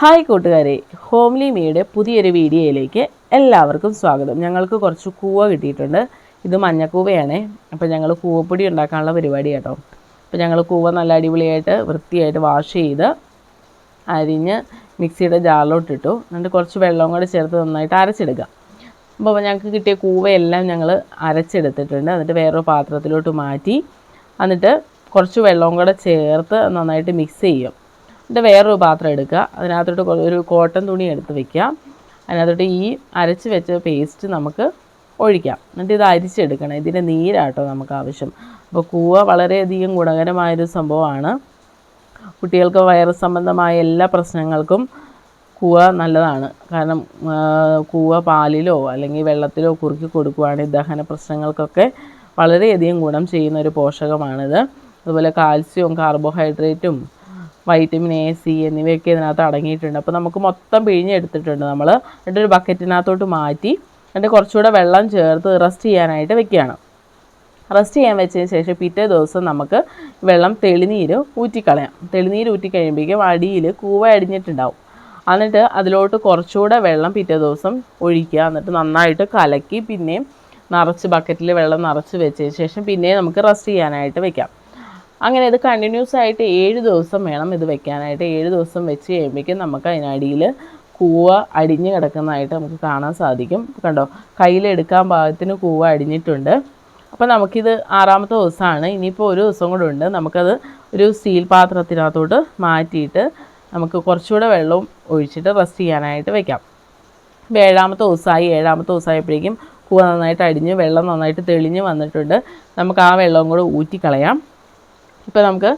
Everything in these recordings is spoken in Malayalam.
ഹായ് കൂട്ടുകാരെ ഹോംലി മീയുടെ പുതിയൊരു വീഡിയോയിലേക്ക് എല്ലാവർക്കും സ്വാഗതം. ഞങ്ങൾക്ക് കുറച്ച് കൂവ കിട്ടിയിട്ടുണ്ട്. ഇത് മഞ്ഞക്കൂവയാണേ. അപ്പോൾ ഞങ്ങൾ കൂവപ്പൊടി ഉണ്ടാക്കാനുള്ള പരിപാടി കേട്ടോ. അപ്പോൾ ഞങ്ങൾ കൂവ നല്ല അടിപൊളിയായിട്ട് വൃത്തിയായിട്ട് വാഷ് ചെയ്ത് അരിഞ്ഞ് മിക്സിയുടെ ജാറിലോട്ടിട്ടു. എന്നിട്ട് കുറച്ച് വെള്ളവും കൂടെ ചേർത്ത് നന്നായിട്ട് അരച്ചെടുക്കുക. അപ്പോൾ ഞങ്ങൾക്ക് കിട്ടിയ കൂവയെല്ലാം ഞങ്ങൾ അരച്ചെടുത്തിട്ടുണ്ട്. എന്നിട്ട് വേറൊരു പാത്രത്തിലോട്ട് മാറ്റി. എന്നിട്ട് കുറച്ച് വെള്ളവും കൂടെ ചേർത്ത് നന്നായിട്ട് മിക്സ് ചെയ്യും എന്നിട്ട് വേറൊരു പാത്രം എടുക്കുക. അതിനകത്തോട്ട് ഒരു കോട്ടൺ തുണി എടുത്ത് വെക്കുക. അതിനകത്തോട്ട് ഈ അരച്ച് വെച്ച പേസ്റ്റ് നമുക്ക് ഒഴിക്കാം. എന്നിട്ട് ഇത് അരിച്ചെടുക്കണം. ഇതിന്റെ നീരാട്ടോ നമുക്ക് ആവശ്യം. അപ്പോൾ കൂവ വളരെയധികം ഗുണകരമായൊരു സംഭവമാണ്. കുട്ടികൾക്ക് വൈറസ് സംബന്ധമായ എല്ലാ പ്രശ്നങ്ങൾക്കും കൂവ നല്ലതാണ്. കാരണം കൂവ പാലിലോ അല്ലെങ്കിൽ വെള്ളത്തിലോ കുറുക്കി കൊടുക്കുകയാണെങ്കിൽ ദഹന പ്രശ്നങ്ങൾക്കൊക്കെ വളരെയധികം ഗുണം ചെയ്യുന്ന ഒരു പോഷകമാണിത്. അതുപോലെ കാൽസ്യവും കാർബോഹൈഡ്രേറ്റും വൈറ്റമിൻ എ സി എന്നിവയൊക്കെ ഇതിനകത്ത് അടങ്ങിയിട്ടുണ്ട്. അപ്പോൾ നമുക്ക് മൊത്തം പിഴിഞ്ഞെടുത്തിട്ടുണ്ട് നമ്മൾ എന്നിട്ട് ഒരു ബക്കറ്റിനകത്തോട്ട് മാറ്റി എന്നിട്ട് കുറച്ചുകൂടെ വെള്ളം ചേർത്ത് റെസ്റ്റ് ചെയ്യാനായിട്ട് വെക്കുകയാണ്. റെസ്റ്റ് ചെയ്യാൻ വെച്ചതിന് ശേഷം പിറ്റേ ദിവസം നമുക്ക് വെള്ളം തെളിനീര് ഊറ്റിക്കളയാം. തെളിനീര് ഊറ്റിക്കഴിയുമ്പോഴേക്കും അടിയിൽ കൂവ അടിഞ്ഞിട്ടുണ്ടാവും. എന്നിട്ട് അതിലോട്ട് കുറച്ചുകൂടെ വെള്ളം പിറ്റേ ദിവസം ഒഴിക്കുക. എന്നിട്ട് നന്നായിട്ട് കലക്കി പിന്നെയും നിറച്ച് ബക്കറ്റിൽ വെള്ളം നിറച്ച് വെച്ചതിന് ശേഷം പിന്നെയും നമുക്ക് റെസ്റ്റ് ചെയ്യാനായിട്ട് വെക്കാം. അങ്ങനെ ഇത് കണ്ടിന്യൂസ് ആയിട്ട് ഏഴ് ദിവസം വേണം ഇത് വെക്കാനായിട്ട്. ഏഴ് ദിവസം വെച്ച് കഴിയുമ്പോഴേക്കും നമുക്ക് അതിനടിയിൽ കൂവ അടിഞ്ഞ് കിടക്കുന്നതായിട്ട് നമുക്ക് കാണാൻ സാധിക്കും. കണ്ടോ? കയ്യിലെടുക്കാൻ പാകത്തിന് കൂവ അടിഞ്ഞിട്ടുണ്ട്. അപ്പോൾ നമുക്കിത് ആറാമത്തെ ദിവസമാണ്. ഇനിയിപ്പോൾ ഒരു ദിവസം കൂടെ ഉണ്ട്. നമുക്കത് ഒരു സ്റ്റീൽ പാത്രത്തിനകത്തോട്ട് മാറ്റിയിട്ട് നമുക്ക് കുറച്ചുകൂടെ വെള്ളവും ഒഴിച്ചിട്ട് റെസ്റ്റ് ചെയ്യാനായിട്ട് വെക്കാം. ഇപ്പോൾ ഏഴാമത്തെ ദിവസമായി. ഏഴാമത്തെ ദിവസമായപ്പോഴേക്കും കൂവ നന്നായിട്ട് അടിഞ്ഞ് വെള്ളം നന്നായിട്ട് തെളിഞ്ഞ് വന്നിട്ടുണ്ട്. നമുക്ക് ആ വെള്ളവും കൂടെ ഊറ്റിക്കളയാം. ഇപ്പോൾ നമുക്ക്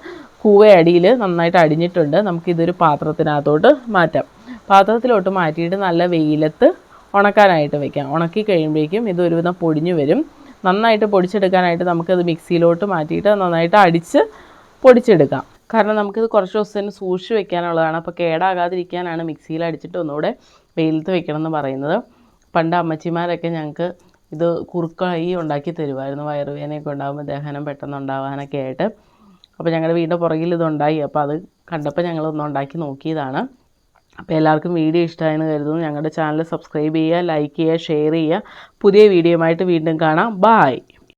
കൂവ അടിയിൽ നന്നായിട്ട് അടിഞ്ഞിട്ടുണ്ട്. നമുക്കിതൊരു പാത്രത്തിനകത്തോട്ട് മാറ്റാം. പാത്രത്തിലോട്ട് മാറ്റിയിട്ട് നല്ല വെയിലത്ത് ഉണക്കാനായിട്ട് വെക്കാം. ഉണക്കി കഴിയുമ്പോഴേക്കും ഇത് ഒരുവിധം പൊടിഞ്ഞു വരും. നന്നായിട്ട് പൊടിച്ചെടുക്കാനായിട്ട് നമുക്കത് മിക്സിയിലോട്ട് മാറ്റിയിട്ട് നന്നായിട്ട് അടിച്ച് പൊടിച്ചെടുക്കാം. കാരണം നമുക്കിത് കുറച്ച് ദിവസത്തിന് സൂക്ഷിച്ച് വെക്കാനുള്ളതാണ്. അപ്പോൾ കേടാകാതിരിക്കാനാണ് മിക്സിയിൽ അടിച്ചിട്ട് ഒന്നുകൂടെ വെയിലത്ത് വെക്കണം എന്ന് പറയുന്നത്. പണ്ട് അമ്മച്ചിമാരൊക്കെ ഞങ്ങൾക്ക് ഇത് കുറുക്കായി ഉണ്ടാക്കി തരുമായിരുന്നു. വയറുവേദനയൊക്കെ ഉണ്ടാകുമ്പോൾ ദഹനം പെട്ടെന്ന് ഉണ്ടാകാനൊക്കെ ആയിട്ട്. അപ്പോൾ ഞങ്ങളുടെ വീടിന്റെ പുറകിൽ ഇതുണ്ടായി. അപ്പോൾ അത് കണ്ടപ്പോൾ ഞങ്ങൾ ഒന്ന് ഉണ്ടാക്കി നോക്കിയതാണ്. അപ്പോൾ എല്ലാവർക്കും വീഡിയോ ഇഷ്ടമായെന്ന് കരുതുന്നു. ഞങ്ങളുടെ ചാനൽ സബ്സ്ക്രൈബ് ചെയ്യുക ലൈക്ക് ചെയ്യുക ഷെയർ ചെയ്യുക. പുതിയ വീഡിയോയുമായിട്ട് വീണ്ടും കാണാം. ബായ്